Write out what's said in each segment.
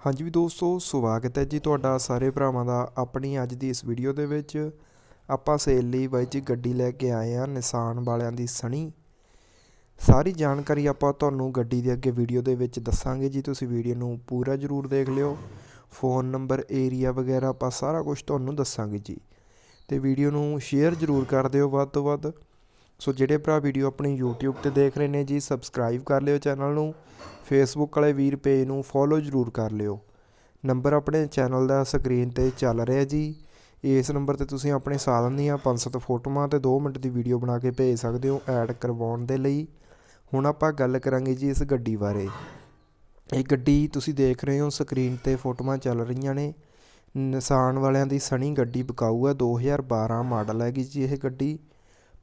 ਹਾਂਜੀ ਵੀ ਦੋਸਤੋ, ਸਵਾਗਤ ਹੈ ਜੀ ਤੁਹਾਡਾ ਸਾਰੇ ਭਰਾਵਾਂ ਦਾ ਆਪਣੀ ਅੱਜ ਦੀ ਇਸ ਵੀਡੀਓ ਦੇ ਵਿੱਚ। ਆਪਾਂ ਸੇਲ ਲਈ ਬਾਈ ਜੀ ਗੱਡੀ ਲੈ ਕੇ ਆਏ ਆ ਨਿਸਾਨ ਵਾਲਿਆਂ ਦੀ ਸਣੀ। ਸਾਰੀ ਜਾਣਕਾਰੀ ਆਪਾਂ ਤੁਹਾਨੂੰ ਗੱਡੀ ਦੇ ਅੱਗੇ ਵੀਡੀਓ ਦੇ ਵਿੱਚ ਦੱਸਾਂਗੇ ਜੀ। ਤੁਸੀਂ ਵੀਡੀਓ ਨੂੰ ਪੂਰਾ ਜ਼ਰੂਰ ਦੇਖ ਲਿਓ। ਫੋਨ ਨੰਬਰ ਏਰੀਆ ਵਗੈਰਾ ਆਪਾਂ ਸਾਰਾ ਕੁਝ ਤੁਹਾਨੂੰ ਦੱਸਾਂਗੇ ਜੀ। ਤੇ ਵੀਡੀਓ ਨੂੰ ਸ਼ੇਅਰ ਜ਼ਰੂਰ ਕਰ ਦਿਓ ਵੱਧ ਤੋਂ ਵੱਧ। ਸੋ ਜਿਹੜੇ ਭਰਾ ਵੀਡੀਓ ਆਪਣੀ YouTube ਤੇ ਦੇਖ ਰਹੇ ਨੇ ਜੀ ਸਬਸਕ੍ਰਾਈਬ ਕਰ ਲਿਓ ਚੈਨਲ ਨੂੰ। ਫੇਸਬੁੱਕ ਵਾਲੇ ਵੀਰ ਪੇਜ ਨੂੰ ਫੋਲੋ ਜ਼ਰੂਰ ਕਰ ਲਿਓ। ਨੰਬਰ ਆਪਣੇ ਚੈਨਲ ਦਾ ਸਕਰੀਨ ਤੇ ਚੱਲ ਰਿਹਾ ਜੀ। ਇਸ ਨੰਬਰ ਤੇ ਤੁਸੀਂ ਆਪਣੇ ਸਾਧਨ ਦੀਆਂ 5-7 ਫੋਟੋਆਂ ਤੇ 2 ਮਿੰਟ ਦੀ ਵੀਡੀਓ ਬਣਾ ਕੇ ਭੇਜ ਸਕਦੇ ਹੋ ਐਡ ਕਰਵਾਉਣ ਦੇ ਲਈ। ਹੁਣ ਆਪਾਂ ਗੱਲ ਕਰਾਂਗੇ ਜੀ ਇਸ ਗੱਡੀ ਬਾਰੇ। ਇਹ ਗੱਡੀ ਤੁਸੀਂ ਦੇਖ ਰਹੇ ਹੋ ਸਕਰੀਨ ਤੇ ਫੋਟੋਆਂ ਚੱਲ ਰਹੀਆਂ ਨੇ। ਨਿਸਾਨ ਵਾਲਿਆਂ ਦੀ ਸਣੀ ਗੱਡੀ ਬਕਾਊ ਹੈ 2012 ਮਾਡਲ ਹੈਗੀ ਜੀ ਇਹ ਗੱਡੀ।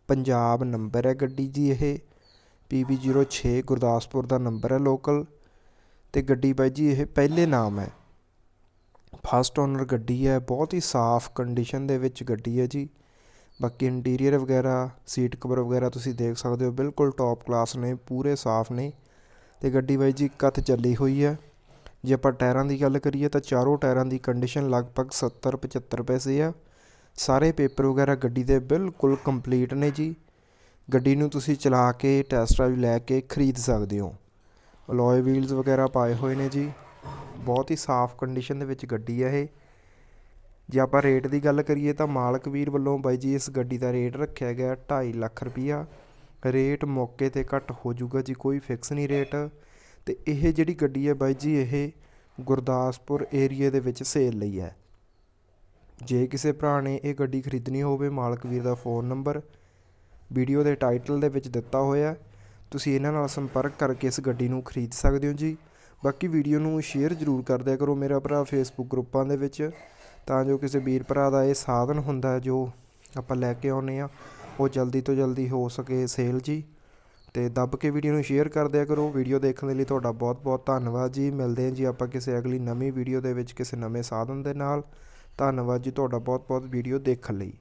ਪੰਜਾਬ ਨੰਬਰ ਹੈ ਗੱਡੀ ਜੀ ਇਹ। PB06 ਗੁਰਦਾਸਪੁਰ ਦਾ ਨੰਬਰ ਹੈ ਲੋਕਲ ਤੇ ਗੱਡੀ ਬਾਈ ਜੀ ਇਹ ਪਹਿਲੇ ਨਾਮ ਹੈ। ਫਸਟ ਓਨਰ ਗੱਡੀ ਹੈ, ਬਹੁਤ ਹੀ ਸਾਫ਼ ਕੰਡੀਸ਼ਨ ਦੇ ਵਿੱਚ ਗੱਡੀ ਹੈ ਜੀ। ਬਾਕੀ ਇੰਟੀਰੀਅਰ ਵਗੈਰਾ ਸੀਟ ਕਵਰ ਵਗੈਰਾ ਤੁਸੀਂ ਦੇਖ ਸਕਦੇ ਹੋ, ਬਿਲਕੁਲ ਟੌਪ ਕਲਾਸ ਨੇ, ਪੂਰੇ ਸਾਫ਼ ਨੇ। ਤੇ ਗੱਡੀ ਬਾਈ ਜੀ ਕੱਥ ਚੱਲੀ ਹੋਈ ਹੈ। ਜੇ ਆਪਾਂ ਟਾਇਰਾਂ ਦੀ ਗੱਲ ਕਰੀਏ ਤਾਂ ਚਾਰੋਂ ਟਾਇਰਾਂ ਦੀ ਕੰਡੀਸ਼ਨ ਲਗਭਗ 70 75 ਪੈਸੇ ਆ। ਸਾਰੇ ਪੇਪਰ ਵਗੈਰਾ ਗੱਡੀ ਦੇ ਬਿਲਕੁਲ ਕੰਪਲੀਟ ਨੇ ਜੀ। ਗੱਡੀ ਨੂੰ ਤੁਸੀਂ ਚਲਾ ਕੇ ਟੈਸਟ ਡਰਾਈਵ ਲੈ ਕੇ ਖਰੀਦ ਸਕਦੇ ਹੋ। ਅਲੋਏ ਵੀਲਸ ਵਗੈਰਾ ਪਾਏ ਹੋਏ ਨੇ ਜੀ। ਬਹੁਤ ਹੀ ਸਾਫ਼ ਕੰਡੀਸ਼ਨ ਦੇ ਵਿੱਚ ਗੱਡੀ ਹੈ ਇਹ। ਜੇ ਆਪਾਂ ਰੇਟ ਦੀ ਗੱਲ ਕਰੀਏ ਤਾਂ ਮਾਲਕ ਵੀਰ ਵੱਲੋਂ ਬਾਈ ਜੀ ਇਸ ਗੱਡੀ ਦਾ ਰੇਟ ਰੱਖਿਆ ਗਿਆ 2.5 ਲੱਖ ਰੁਪਈਆ। ਰੇਟ ਮੌਕੇ ਤੇ ਘੱਟ ਹੋ ਜਾਊਗਾ ਜੀ, ਕੋਈ ਫਿਕਸ ਨਹੀਂ ਰੇਟ ਤੇ ਇਹ ਜਿਹੜੀ ਗੱਡੀ ਹੈ ਬਾਈ ਜੀ, ਇਹ ਗੁਰਦਾਸਪੁਰ ਏਰੀਆ ਦੇ ਵਿੱਚ ਸੇਲ ਲਈ ਹੈ। ਜੇ ਕਿਸੇ ਭਰਾ ਨੇ ਇਹ ਗੱਡੀ ਖਰੀਦਣੀ ਹੋਵੇ, ਮਾਲਕ ਵੀਰ ਦਾ ਫੋਨ ਨੰਬਰ, ਵੀਡੀਓ ਦੇ ਟਾਈਟਲ ਦੇ ਵਿੱਚ ਦਿੱਤਾ ਹੋਇਆ ਤੁਸੀਂ ਇਹਨਾਂ ਨਾਲ ਸੰਪਰਕ ਕਰਕੇ ਇਸ ਗੱਡੀ ਨੂੰ ਖਰੀਦ ਸਕਦੇ ਹੋ ਜੀ। ਬਾਕੀ ਵੀਡੀਓ ਨੂੰ ਸ਼ੇਅਰ ਜ਼ਰੂਰ ਕਰ ਦਿਆ ਕਰੋ ਮੇਰਾ ਭਰਾ ਫੇਸਬੁੱਕ ਗਰੁੱਪਾਂ ਦੇ ਵਿੱਚ, ਤਾਂ ਜੋ ਕਿਸੇ ਵੀਰ ਭਰਾ ਦਾ ਇਹ ਸਾਧਨ ਹੁੰਦਾ ਜੋ ਆਪਾਂ ਲੈ ਕੇ ਆਉਨੇ ਆ ਉਹ ਜਲਦੀ ਤੋਂ ਜਲਦੀ ਹੋ ਸਕੇ ਸੇਲ ਜੀ। ਤੇ ਦੱਬ ਕੇ ਵੀਡੀਓ ਨੂੰ ਸ਼ੇਅਰ ਕਰ ਦਿਆ ਕਰੋ। ਵੀਡੀਓ ਦੇਖਣ ਦੇ ਲਈ ਤੁਹਾਡਾ ਬਹੁਤ ਬਹੁਤ ਧੰਨਵਾਦ ਜੀ। ਮਿਲਦੇ ਹਾਂ ਜੀ ਆਪਾਂ ਕਿਸੇ ਅਗਲੀ ਨਵੀਂ ਵੀਡੀਓ ਦੇ ਵਿੱਚ ਕਿਸੇ ਨਵੇਂ ਸਾਧਨ ਦੇ ਨਾਲ। ਧੰਨਵਾਦ ਜੀ ਤੁਹਾਡਾ ਬਹੁਤ ਬਹੁਤ ਵੀਡੀਓ ਦੇਖਣ ਲਈ।